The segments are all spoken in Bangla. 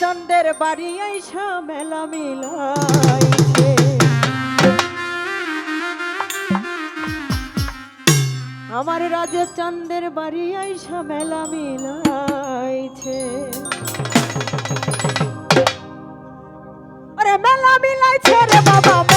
চন্দ্রের বাড়ি আইসা মেলা মিলাই আমার রাজে চন্দ্রের বাড়ি আইসা মেলা মিলাইছে। আরে মেলা মিলাইছে রে বাবা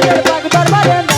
Bye.